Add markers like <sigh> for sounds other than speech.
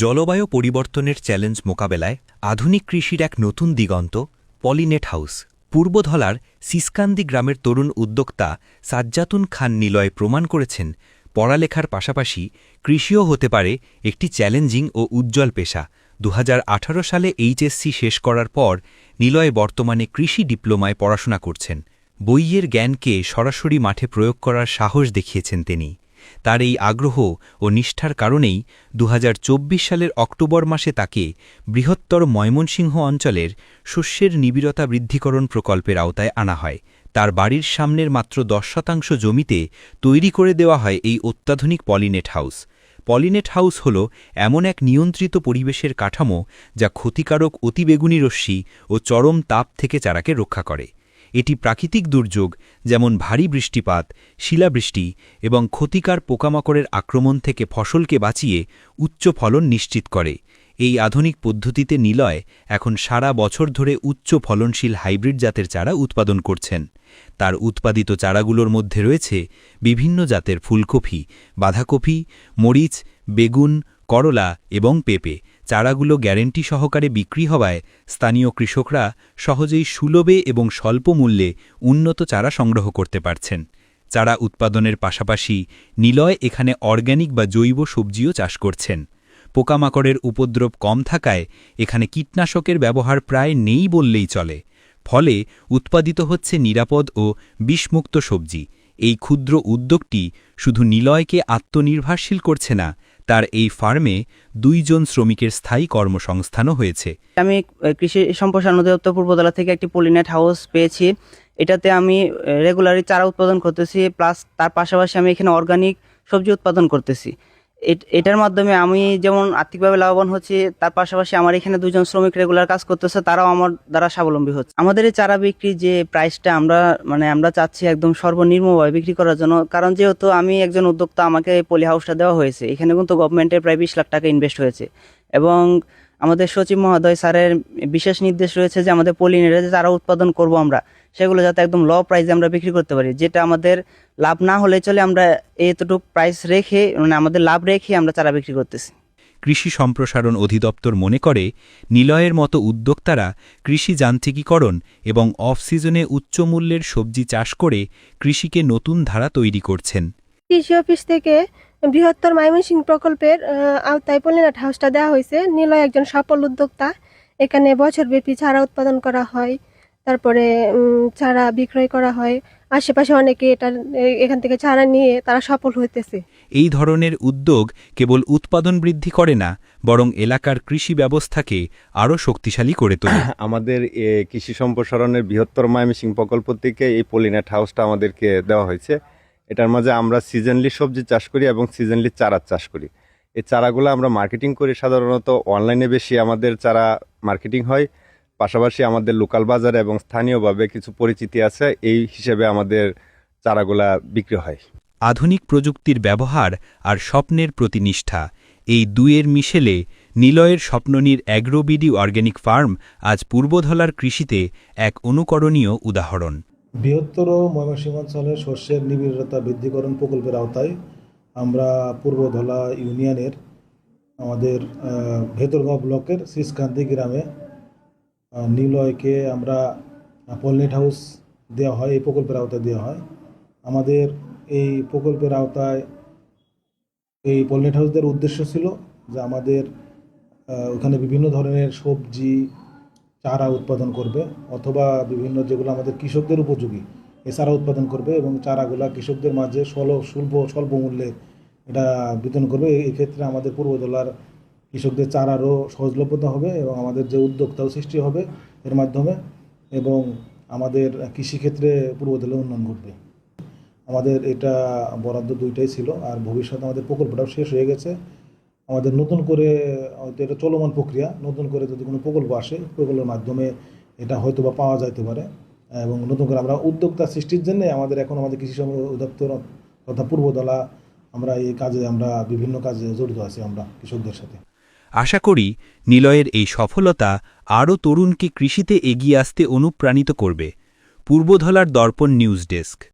জলবায়ু পরিবর্তনের চ্যালেঞ্জ মোকাবেলায় আধুনিক কৃষির এক নতুন দিগন্ত, পলিনেট হাউস। পূর্বধলার সিসকান্দি গ্রামের তরুণ উদ্যোক্তা সাজ্জাতুন খান নিলয় প্রমাণ করেছেন, পড়ালেখার পাশাপাশি কৃষিও হতে পারে একটি চ্যালেঞ্জিং ও উজ্জ্বল পেশা। দু হাজার আঠারো সালে এইচএসসি শেষ করার পর নিলয় বর্তমানে কৃষি ডিপ্লোমায় পড়াশোনা করছেন। বইয়ের জ্ঞানকে সরাসরি মাঠে প্রয়োগ করার সাহস দেখিয়েছেন তিনি। তার এই আগ্রহ ও নিষ্ঠার কারণেই দুহাজার চব্বিশ সালের অক্টোবর মাসে তাকে বৃহত্তর ময়মনসিংহ অঞ্চলের শস্যের নিবিড়তা বৃদ্ধিকরণ প্রকল্পের আওতায় আনা হয়। তার বাড়ির সামনের মাত্র দশ শতাংশ জমিতে তৈরি করে দেওয়া হয় এই অত্যাধুনিক পলিনেট হাউস। পলিনেট হাউস হল এমন এক নিয়ন্ত্রিত পরিবেশের কাঠামো যা ক্ষতিকারক অতিবেগুনি রশ্মি ও চরম তাপ থেকে চারাকে রক্ষা করে। এটি প্রাকৃতিক দুর্যোগ, যেমন ভারী বৃষ্টিপাত, শিলাবৃষ্টি এবং ক্ষতিকার পোকামাকড়ের আক্রমণ থেকে ফসলকে বাঁচিয়ে উচ্চ ফলন নিশ্চিত করে। এই আধুনিক পদ্ধতিতে নিলয় এখন সারা বছর ধরে উচ্চ ফলনশীল হাইব্রিড জাতের চারা উৎপাদন করছেন। তার উৎপাদিত চারাগুলোর মধ্যে রয়েছে বিভিন্ন জাতের ফুলকপি, বাঁধাকপি, মরিচ, বেগুন, করলা এবং পেঁপে। চারাগুলো গ্যারেন্টি সহকারে বিক্রি হওয়ায় স্থানীয় কৃষকরা সহজেই সুলভে এবং স্বল্প মূল্যে উন্নত চারা সংগ্রহ করতে পারছেন। চারা উৎপাদনের পাশাপাশি নিলয় এখানে অর্গ্যানিক বা জৈব সবজিও চাষ করছেন। পোকামাকড়ের উপদ্রব কম থাকায় এখানে কীটনাশকের ব্যবহার প্রায় নেই বললেই চলে। ফলে উৎপাদিত হচ্ছে নিরাপদ ও বিষমুক্ত সবজি। এই ক্ষুদ্র উদ্যোগটি শুধু নিলয়কে আত্মনির্ভরশীল করছে না তার এই ফার্মে দুইজন শ্রমিকের স্থায়ী কর্মসংস্থানও হয়েছে। আমি কৃষি সম্প্রসারণ অধিদপ্তর পূর্বতলা থেকে একটি পলিনেট হাউস পেয়েছি। এটাতে আমি রেগুলারই চারা উৎপাদন করতেছি প্লাস তার পাশাপাশি আমি এখানে অর্গানিক সবজি উৎপাদন করতেছি। এটার মাধ্যমে আমি যেমন আর্থিকভাবে লাভবান হচ্ছি, তার পাশাপাশি আমার এখানে দুজন শ্রমিক রেগুলার কাজ করতেছে, তারাও আমার দ্বারা স্বাবলম্বী হচ্ছে। আমাদের এই চারা বিক্রি যে প্রাইসটা আমরা মানে আমরা চাচ্ছি একদম সর্বনিম্নভাবে বিক্রি করার জন্য, কারণ যেহেতু আমি একজন উদ্যোক্তা, আমাকে পলি হাউসটা দেওয়া হয়েছে, এখানে কিন্তু গভর্নমেন্টের প্রায় বিশ লাখ টাকা ইনভেস্ট হয়েছে। এবং আমাদের সচিব মহোদয় স্যারের বিশেষ নির্দেশ রয়েছে যে আমাদের পলিনেটে যে চারা উৎপাদন করব আমরা সেগুলো যাতে একদম ল প্রাইসে আমরা বিক্রি করতে পারি যেটা আমাদের লাভ না হলে চলে আমরা এতটুকু প্রাইস রেখে মানে আমাদের লাভ রেখে আমরা চারা বিক্রি করতেছি। কৃষি সম্প্রসারণ অধিদপ্তর মনে করে নিলয়ের মতো উদ্যোক্তারা কৃষি যান্ত্রিকীকরণ এবং অফ সিজনে উচ্চমূল্যের সবজি চাষ করে কৃষিকে নতুন ধারা তৈরি করছেন। কৃষি অফিস থেকে বৃহত্তর ময়মনসিংহ প্রকল্পের আওতায় পলিনাট হাউসটা দেওয়া হয়েছে। নিলয় একজন সফল উদ্যোক্তা। এখানে বছরব্যাপী চারা উৎপাদন করা হয়। তারপরে চারা বিক্রয় করা হয়। আশেপাশে অনেকে এটা এখান থেকে চারা নিয়ে তারা সফল হইতেছে। এই ধরনের উদ্যোগ কেবল উৎপাদন বৃদ্ধি করে না বরং এলাকার কৃষি ব্যবস্থাকে আরও শক্তিশালী করে তোলে। <coughs> আমাদের এ, কৃষি সম্প্রসারণের বৃহত্তর ময়মনসিং প্রকল্প থেকে এই পলিনেট হাউসটা আমাদেরকে দেওয়া হয়েছে। এটার মাঝে আমরা সিজনলি সবজি চাষ করি এবং সিজনলি চারা চাষ করি। এই চারাগুলো আমরা মার্কেটিং করি সাধারণত। অনলাইনে বেশি আমাদের চারা মার্কেটিং হয়। পাশাপাশি আমাদের লোকাল বাজারে এবং স্থানীয়ভাবে কিছু পরিচিতি আছে এই হিসেবে আমাদের চারাগুলা বিক্রি হয়। আধুনিক প্রযুক্তির ব্যবহার আর স্বপ্নের প্রতি নিষ্ঠা এই দুয়ের মিশেলে নিলয়ের স্বপ্ননীর অ্যাগ্রোবিডি অর্গ্যানিক ফার্ম আজ পূর্বধলার কৃষিতে এক অনুকরণীয় উদাহরণ। বৃহত্তর ময়মনসিংহ অঞ্চলের শস্যের নিবিড়তা বৃদ্ধিকরণ প্রকল্পের আওতায় আমরা পূর্বধলা ইউনিয়নের আমাদের ভেতরগাঁও ব্লকের সিসকান্তি গ্রামে নিলয়কে আমরা পলনেট হাউস দেওয়া হয়, এই প্রকল্পের আওতায় দেওয়া হয়। আমাদের এই প্রকল্পের আওতায় এই পলনেট হাউস দেওয়ার উদ্দেশ্য ছিল যে আমাদের ওখানে বিভিন্ন ধরনের সবজি, চারা উৎপাদন করবে অথবা বিভিন্ন যেগুলো আমাদের কৃষকদের উপযোগী চারা উৎপাদন করবে এবং চারাগুলা কৃষকদের মাঝে স্বল্প স্বল্প স্বল্প মূল্যে এটা বিতরণ করবে। এই- এই ক্ষেত্রে আমাদের পূর্বদলার কৃষকদের চারারও সহজলভ্যতা হবে এবং আমাদের যে উদ্যোক্তাও সৃষ্টি হবে এর মাধ্যমে এবং আমাদের কৃষিক্ষেত্রে পূর্বদলে উন্নয়ন ঘটবে। আমাদের এটা বরাদ্দ দুইটাই ছিল আর ভবিষ্যতে আমাদের প্রকল্পটাও শেষ হয়ে গেছে। আমাদের নতুন করে হয়তো এটা চলমান প্রক্রিয়া, নতুন করে যদি কোনো প্রকল্প আসে, প্রকল্পের মাধ্যমে এটা হয়তো বা পাওয়া যাইতে পারে এবং নতুন করে আমরা উদ্যোক্তা সৃষ্টির জন্যে আমাদের এখন আমাদের কৃষি অধিদপ্তর তথা পূর্বদলা আমরা এই কাজে আমরা বিভিন্ন কাজে জড়িত আছি আমরা কৃষকদের সাথে। আশা করি নিলয়ের এই সফলতা আরও তরুণকে কৃষিতে এগিয়ে আসতে অনুপ্রাণিত করবে। পূর্বধলার দর্পণ নিউজ ডেস্ক।